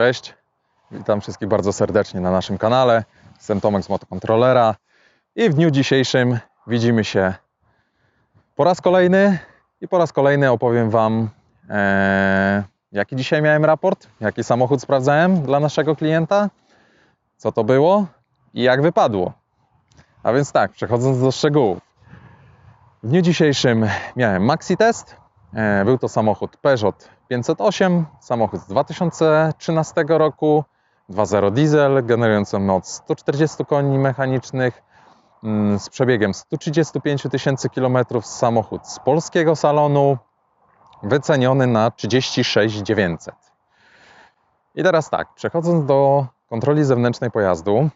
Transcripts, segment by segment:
Cześć, witam wszystkich bardzo serdecznie na naszym kanale. Jestem Tomek z Motokontrolera i w dniu dzisiejszym widzimy się po raz kolejny i po raz kolejny opowiem Wam, e, jaki dzisiaj miałem raport, jaki samochód sprawdzałem dla naszego klienta, co to było i jak wypadło. A więc tak, przechodząc do szczegółów. W dniu dzisiejszym miałem maxi test. E, Był to samochód Peugeot 508, samochód z 2013 roku, 2.0 diesel, generujący moc 140 koni mechanicznych, mm, z przebiegiem 135 tysięcy kilometrów, samochód z polskiego salonu, wyceniony na 36 900. I teraz tak, przechodząc do kontroli zewnętrznej pojazdu,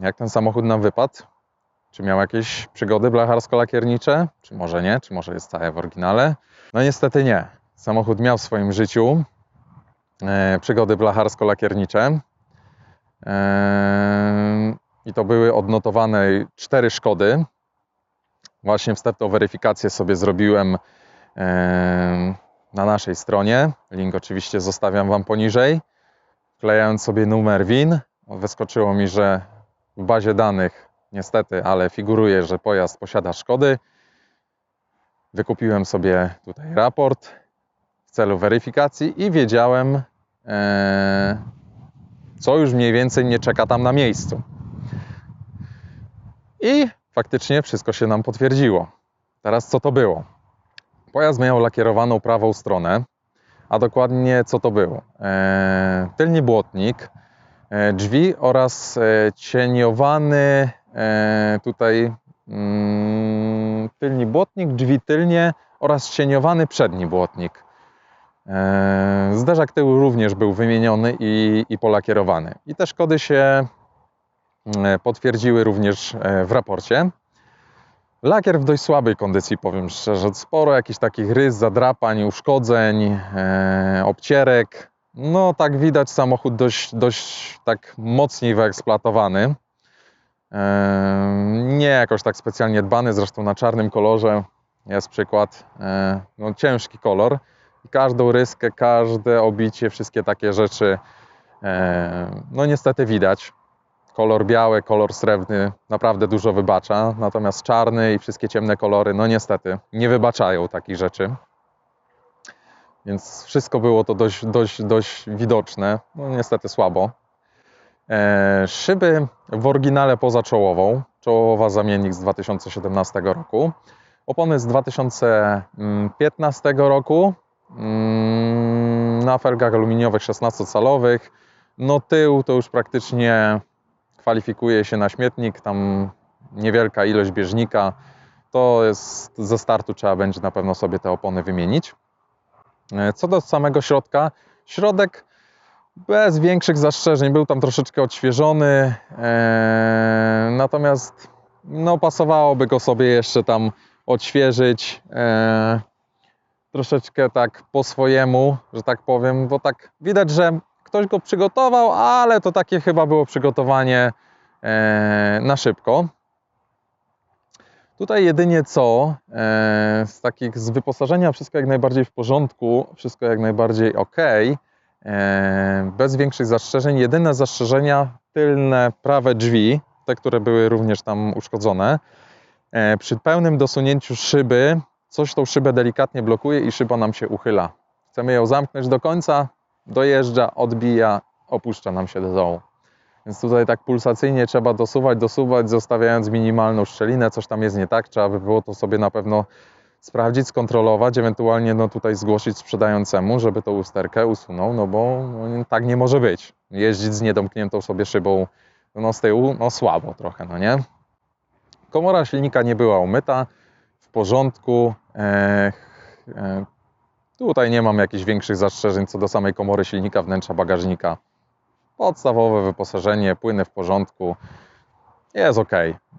jak ten samochód nam wypadł, czy miał jakieś przygody blacharsko-lakiernicze? Czy może nie? Czy może jest całe w oryginale? No niestety nie. Samochód miał w swoim życiu e, przygody blacharsko-lakiernicze. E, I to były odnotowane cztery szkody. Właśnie wstępną weryfikację sobie zrobiłem e, na naszej stronie. Link oczywiście zostawiam Wam poniżej. Wklejając sobie numer WIN, wyskoczyło mi, że w bazie danych niestety, ale figuruje, że pojazd posiada szkody. Wykupiłem sobie tutaj raport w celu weryfikacji i wiedziałem, e, co już mniej więcej nie czeka tam na miejscu. I faktycznie wszystko się nam potwierdziło. Teraz co to było? Pojazd miał lakierowaną prawą stronę, a dokładnie co to było? E, tylny błotnik, e, drzwi oraz cieniowany tutaj mm, tylni błotnik, drzwi tylnie oraz cieniowany przedni błotnik. E, Zderzak tyłu również był wymieniony i, i polakierowany. I te szkody się e, potwierdziły również e, w raporcie. Lakier w dość słabej kondycji, powiem szczerze. Sporo jakichś takich rys, zadrapań, uszkodzeń, obcierek. No tak widać samochód dość, dość tak mocniej wyeksploatowany. Nie jakoś tak specjalnie dbany, zresztą na czarnym kolorze jest przykład. No, ciężki kolor każdą ryskę, każde obicie, wszystkie takie rzeczy e, no niestety widać. Kolor biały, kolor srebrny naprawdę dużo wybacza, natomiast czarny i wszystkie ciemne kolory, no niestety nie wybaczają takich rzeczy. Więc wszystko było to dość, dość, dość widoczne, no niestety słabo. E, szyby w oryginale poza czołową, czołowa zamiennik z 2017 roku. Opony z 2015 roku na felgach aluminiowych 16-calowych. No tył to już praktycznie kwalifikuje się na śmietnik, tam niewielka ilość bieżnika. To jest ze startu trzeba będzie na pewno sobie te opony wymienić. E, Co do samego środka, środek bez większych zastrzeżeń, był tam troszeczkę odświeżony, e, natomiast no, pasowałoby go sobie jeszcze tam odświeżyć e, troszeczkę tak po swojemu, że tak powiem, bo tak widać, że ktoś go przygotował, ale to takie chyba było przygotowanie e, na szybko. Tutaj jedynie co, e, z takich z wyposażenia wszystko jak najbardziej w porządku, wszystko jak najbardziej ok, e, bez większych zastrzeżeń. Jedyne zastrzeżenia tylne prawe drzwi, te, które były również tam uszkodzone. Przy pełnym dosunięciu szyby, coś tą szybę delikatnie blokuje i szyba nam się uchyla. Chcemy ją zamknąć do końca, dojeżdża, odbija, opuszcza nam się do dołu. Więc tutaj tak pulsacyjnie trzeba dosuwać, dosuwać, zostawiając minimalną szczelinę. Coś tam jest nie tak, trzeba by było to sobie na pewno sprawdzić, skontrolować, ewentualnie no tutaj zgłosić sprzedającemu, żeby tą usterkę usunął, no bo no, tak nie może być. Jeździć z niedomkniętą sobie szybą no, z tyłu, no słabo trochę, no nie? Komora silnika nie była umyta, porządku. E, tutaj nie mam jakichś większych zastrzeżeń co do samej komory silnika, wnętrza bagażnika. Podstawowe wyposażenie, płyny w porządku. Jest ok,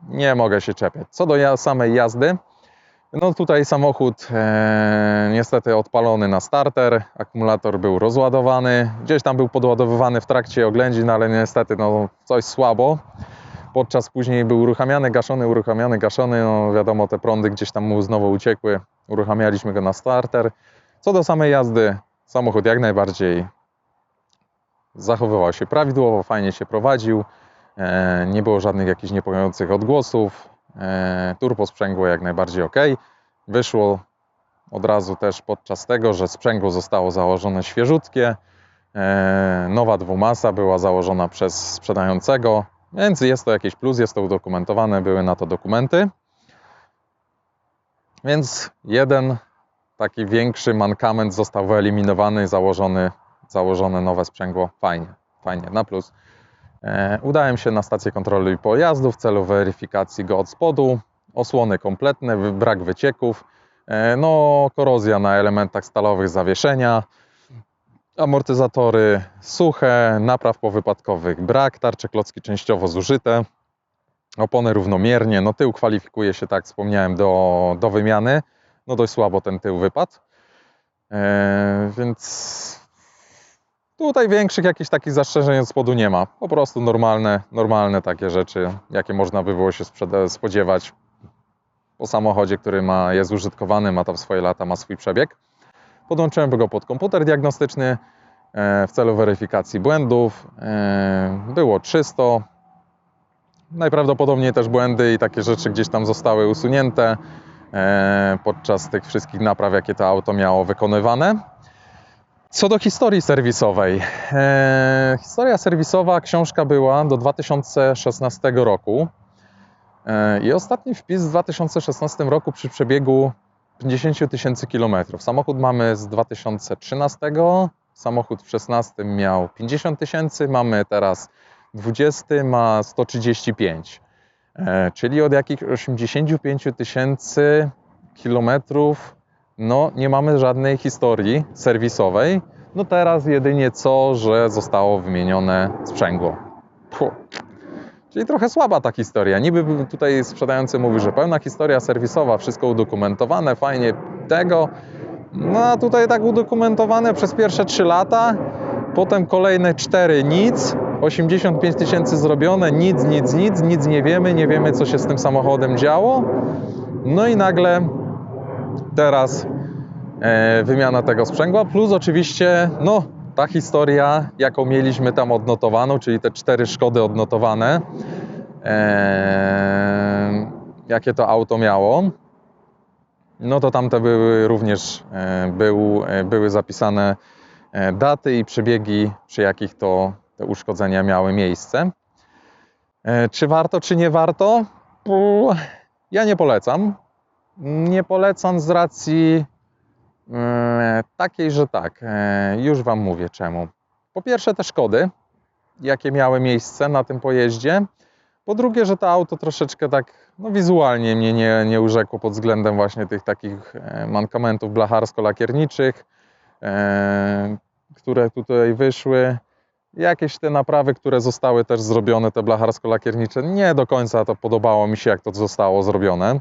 nie mogę się czepiać. Co do samej jazdy, no tutaj samochód e, niestety odpalony na starter, akumulator był rozładowany, gdzieś tam był podładowywany w trakcie oględzin, ale niestety no, coś słabo. Podczas później był uruchamiany, gaszony, uruchamiany, gaszony, no wiadomo te prądy gdzieś tam mu znowu uciekły, uruchamialiśmy go na starter. Co do samej jazdy, samochód jak najbardziej zachowywał się prawidłowo, fajnie się prowadził, e, nie było żadnych jakichś niepokojących odgłosów, e, turbo sprzęgło jak najbardziej ok. Wyszło od razu też podczas tego, że sprzęgło zostało założone świeżutkie, e, nowa dwumasa była założona przez sprzedającego, więc jest to jakiś plus, jest to udokumentowane, były na to dokumenty. Więc jeden taki większy mankament został wyeliminowany, założony, założone nowe sprzęgło. Fajnie, fajnie, na plus. E, udałem się na stację kontroli pojazdu w celu weryfikacji go od spodu. Osłony kompletne, brak wycieków, e, no korozja na elementach stalowych zawieszenia, amortyzatory suche, napraw powypadkowych brak, tarcze klocki częściowo zużyte, opony równomiernie, no tył kwalifikuje się, tak wspomniałem, do, do wymiany, no dość słabo ten tył wypadł, e, więc tutaj większych jakichś takich zastrzeżeń od spodu nie ma, po prostu normalne, normalne takie rzeczy, jakie można by było się spodziewać po samochodzie, który ma, jest użytkowany, ma tam swoje lata, ma swój przebieg. Podłączyłem go pod komputer diagnostyczny e, w celu weryfikacji błędów. E, Było czysto. Najprawdopodobniej też błędy i takie rzeczy gdzieś tam zostały usunięte e, podczas tych wszystkich napraw, jakie to auto miało wykonywane. Co do historii serwisowej. Historia serwisowa, książka była do 2016 roku. I ostatni wpis w 2016 roku przy przebiegu 50 000 tysięcy kilometrów. Samochód mamy z 2013, samochód w 16 miał 50 tysięcy, mamy teraz 20, ma 135. E, czyli od jakichś 85 000 tysięcy kilometrów no nie mamy żadnej historii serwisowej. No teraz jedynie co, że zostało wymienione sprzęgło. Puh. Czyli trochę słaba ta historia. Niby tutaj sprzedający mówi, że pełna historia serwisowa, wszystko udokumentowane, fajnie tego. No a tutaj tak udokumentowane przez pierwsze 3 lata, potem kolejne 4 nic, 85 tysięcy zrobione, nic, nic, nic, nic nie wiemy, nie wiemy co się z tym samochodem działo. No i nagle teraz e, wymiana tego sprzęgła, plus oczywiście no, ta historia, jaką mieliśmy tam odnotowaną, czyli te cztery szkody odnotowane, e, jakie to auto miało, no to tamte były również e, był, e, były zapisane e, daty i przebiegi, przy jakich to te uszkodzenia miały miejsce. E, Czy warto, czy nie warto? Ja nie polecam. Nie polecam z racji takiej, że tak, e, już Wam mówię czemu. Po pierwsze, te szkody, jakie miały miejsce na tym pojeździe. Po drugie, że to auto troszeczkę tak no, wizualnie mnie nie, nie urzekło pod względem właśnie tych takich e, mankamentów blacharsko-lakierniczych, e, które tutaj wyszły. Jakieś te naprawy, które zostały też zrobione, te blacharsko-lakiernicze, nie do końca to podobało mi się, jak to zostało zrobione.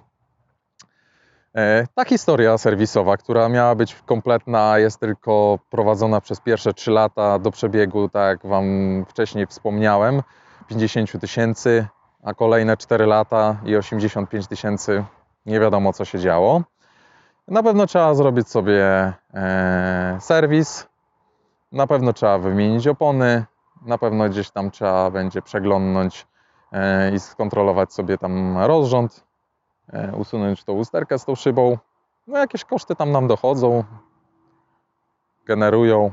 E, Ta historia serwisowa, która miała być kompletna, jest tylko prowadzona przez pierwsze 3 lata do przebiegu, tak jak Wam wcześniej wspomniałem, 50 000 tysięcy, a kolejne 4 lata i 85 tysięcy, nie wiadomo co się działo. Na pewno trzeba zrobić sobie e, serwis, na pewno trzeba wymienić opony, na pewno gdzieś tam trzeba będzie przeglądnąć e, i skontrolować sobie tam rozrząd, usunąć tą usterkę z tą szybą. No jakieś koszty tam nam dochodzą, generują.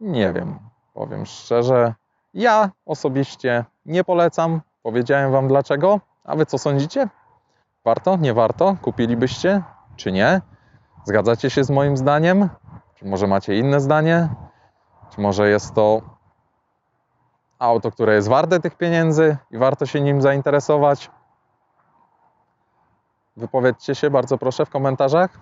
Nie wiem, powiem szczerze. Ja osobiście nie polecam. Powiedziałem Wam dlaczego. A Wy co sądzicie? Warto? Nie warto? Kupilibyście? Czy nie? Zgadzacie się z moim zdaniem? Czy może macie inne zdanie? Czy może jest to auto, które jest warte tych pieniędzy i warto się nim zainteresować? Wypowiedzcie się bardzo proszę w komentarzach.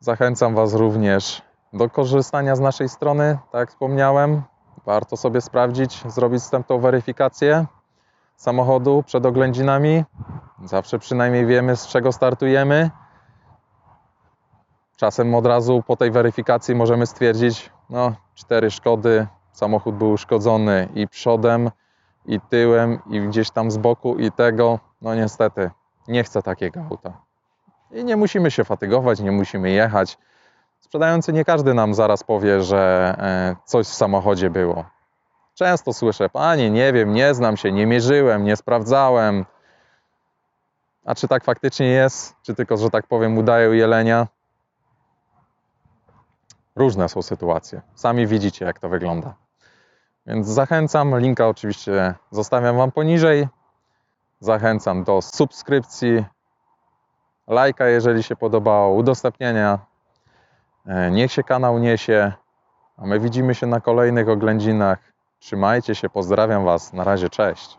Zachęcam Was również do korzystania z naszej strony, tak jak wspomniałem. Warto sobie sprawdzić, zrobić wstępną weryfikację samochodu przed oględzinami. Zawsze przynajmniej wiemy, z czego startujemy. Czasem od razu po tej weryfikacji możemy stwierdzić, no, cztery szkody, samochód był uszkodzony i przodem, i tyłem, i gdzieś tam z boku, i tego. No niestety, nie chcę takiego auta. I nie musimy się fatygować, nie musimy jechać. sprzedający nie każdy nam zaraz powie, że e, coś w samochodzie było. Często słyszę, panie, nie wiem, nie znam się, nie mierzyłem, nie sprawdzałem. A czy tak faktycznie jest? Czy tylko, że tak powiem, udają jelenia? Różne są sytuacje. Sami widzicie, jak to wygląda. Więc zachęcam, linka oczywiście zostawiam Wam poniżej. Zachęcam do subskrypcji, lajka, jeżeli się podobało, udostępnienia. E, Niech się kanał niesie, a my widzimy się na kolejnych oględzinach. Trzymajcie się, pozdrawiam Was. Na razie, cześć.